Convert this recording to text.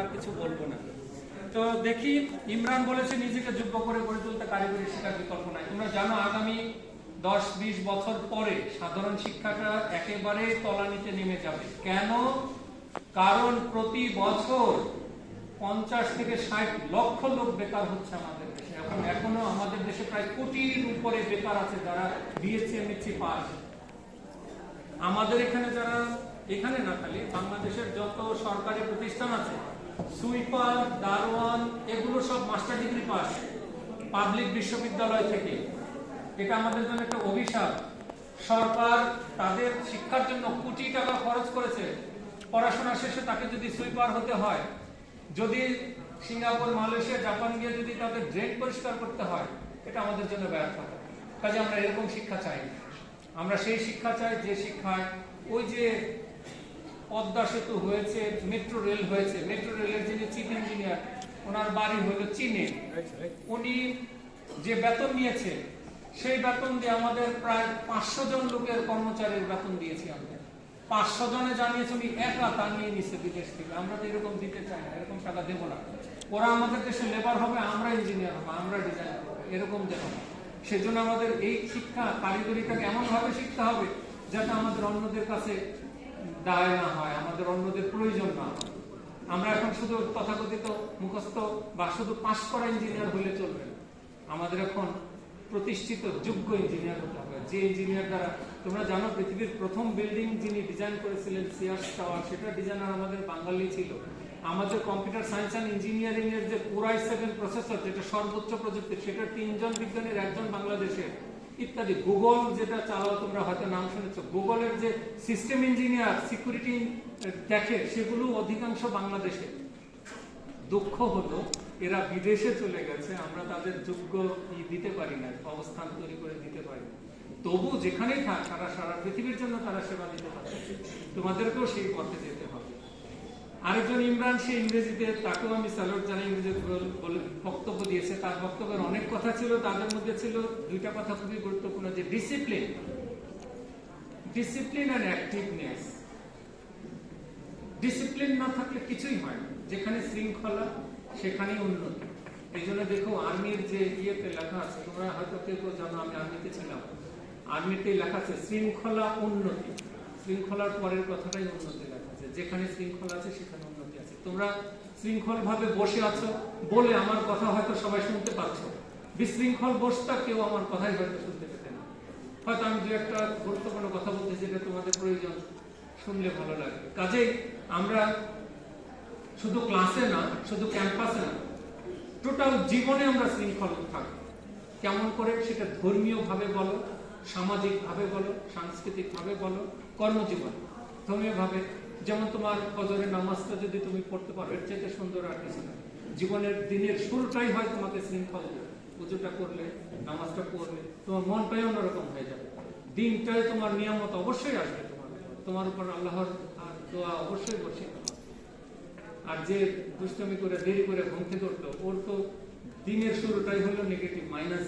আর কিছু বলব না। তো দেখি, ইমরান বলেছে নিজেকে যোগ্য করে গড়ে তুলতে কারিগরি শিক্ষার বিকল্প নাই। তোমরা জানো, আগামী দশ, বিশ বছর পরে সাধারণ শিক্ষাটা একেবারে তলানিতে নেমে যাবে। কেন? কারণ প্রতি বছর পঞ্চাশ থেকে ষাট লক্ষ লোক বেকার হচ্ছে আমাদের দেশে। এখন এখনও আমাদের দেশে প্রায় কোটির উপরে বেকার আছে যারা বিএসসি এমএসসি পাস। আমাদের এখানে যারা, এখানে না খালি, বাংলাদেশের যত সরকারি প্রতিষ্ঠান আছে সুইপার, দারোয়ান, এগুলো সব মাস্টার ডিগ্রি পাস, পাবলিক বিশ্ববিদ্যালয় থেকে। এটা আমাদের জন্য একটা অভিশাপ। সরকার তাদের শিক্ষার জন্য কোটি টাকা খরচ করেছে। পড়াশোনা শেষে তাকে যদি সুইপার হতে হয়, যদি সিঙ্গাপুর, মালয়েশিয়া, জাপান গিয়ে যদি তাদের ড্রেন পরিষ্কার করতে হয়, এটা আমাদের জন্য ব্যর্থতা কাজে আমরা এরকম শিক্ষা চাই। আমরা সেই শিক্ষা চাই যে শিক্ষায় ওই যে পদ্মা সেতু হয়েছে মেট্রো রেল হয়েছে। মেট্রো রেলের যিনি চিফ ইঞ্জিনিয়ার ওনার বাড়ি হলো চীনে। উনি যে বেতন নিয়েছে, সেই বেতন দিয়ে আমাদের প্রায় পাঁচশো জন লোকের কর্মচারীর বেতন দিয়েছি আমরা। পাঁচশো জনে জানিয়েছে, উনি একা তা নিয়ে নিচ্ছে বিদেশ থেকে। আমরা তো এরকম দিতে চাই না, এরকম টাকা দেবো না। ওরা আমাদের দেশে লেবার হবে, আমরা ইঞ্জিনিয়ার হব, আমরা ডিজাইন করব। এরকম দেবো না। সেজন্য আমাদের এই শিক্ষা, কারিগরিটাকে এমন ভাবে শিখতে হবে, যাতে আমাদের অন্যদের কাছে দায় না হয়, আমাদের অন্যদের প্রয়োজন না। হয় আমরা এখন শুধু তথাকথিত মুখস্থ বা শুধু পাশ করা ইঞ্জিনিয়ার হলে চলবে আমাদের এখন প্রতিষ্ঠিত যোগ্য ইঞ্জিনিয়ার হতে হবে। যে ইঞ্জিনিয়ার দ্বারা, তোমরা জানো পৃথিবীর প্রথম বিল্ডিং যিনি ডিজাইন করেছিলেন সিয়ার্স টাওয়ার, সেটা ডিজাইনার আমাদের বাঙালি ছিল। আমাদের কম্পিউটার সায়েন্স অ্যান্ড ইঞ্জিনিয়ারিং এর যে পুরাই সেভেন প্রসেসর যেটা সর্বোচ্চ প্রযুক্তি, সেটা তিনজন বিজ্ঞানীর, একজন বাংলাদেশের। ইত্যাদি। গুগল যেটা চালাও, তোমরা হয়তো নাম শুনেছো। গুগলের যে সিস্টেম ইঞ্জিনিয়ার সিকিউরিটি দেখে, সেগুলো অধিকাংশ বাংলাদেশে। দুঃখ হলো, এরা বিদেশে চলে গেছে, আমরা তাদের যোগ্য ই দিতে পারি না, অবস্থান তৈরি করে দিতে পারি না। তবু যেখানেই থাক, তারা সারা পৃথিবীর জন্য তারা সেবা দিতে পারছে তোমাদেরকেও সেই পথে যেতে হবে। আরেকজন ইমরান, সে ইংরেজিতে, তাকেও আমি স্যালুট জানাই, ইংরেজিতে বক্তব্য দিয়েছে। তার বক্তব্যের অনেক কথা ছিল, তাদের মধ্যে ছিল দুইটা কথা খুবই গুরুত্বপূর্ণ, যে discipline discipline and activeness discipline না থাকলে কিছুই হয় না। যেখানে শৃঙ্খলা, সেখানেই উন্নতি। এই জন্য দেখো আর্মির যে ইয়েতে লেখা আছে, তোমরা হয়তো কেউ জানো, আমি আর্মিতে ছিলাম। আর্মিতে লেখা আছে, শৃঙ্খলা উন্নতি। শৃঙ্খলার পরের কথাটাই উন্নতি লেখা। যেখানে শৃঙ্খলা আছে, সেখানে উন্নতি আছে। তোমরা শৃঙ্খল ভাবে বসে আছো বলে আমার কথা হয়তো সবাই শুনতে পাচ্ছ বিশৃঙ্খল বসতা কেউ আমার কথাই হয়তো শুনতে পেতে না। হয়তো আমি দু একটা গুরুত্বপূর্ণ কথা বলতে যেটা তোমাদের প্রয়োজন শুনলে ভালো লাগে। কাজেই আমরা শুধু ক্লাসে না, শুধু ক্যাম্পাসে না, টোটাল জীবনে আমরা শৃঙ্খল থাকি। কেমন করে সেটা ধর্মীয় ভাবে বলো সামাজিক ভাবে বলো সাংস্কৃতিক ভাবে বলো, কর্মজীবন ধর্মীয় ভাবে যেমন তোমার ফজরের নামাজটা যদি তুমি পড়তে পারো, এর চাইতে সুন্দর আর কিছু না জীবনের দিনের শুরুটাই হয় তোমাকে শৃঙ্খল পুজোটা করলে, নামাজটা পড়লে, তোমার মনটাই অন্যরকম হয়ে যাবে দিনটাই তোমার নিয়ামত অবশ্যই আসবে তোমার। তোমার উপর আল্লাহর দোয়া অবশ্যই দেবে। আর যে দুষ্টমি করে, দেরি করে ঘুম থেকে উঠল, ওর তো দিনের শুরুটাই হলো নেগেটিভ মাইনাস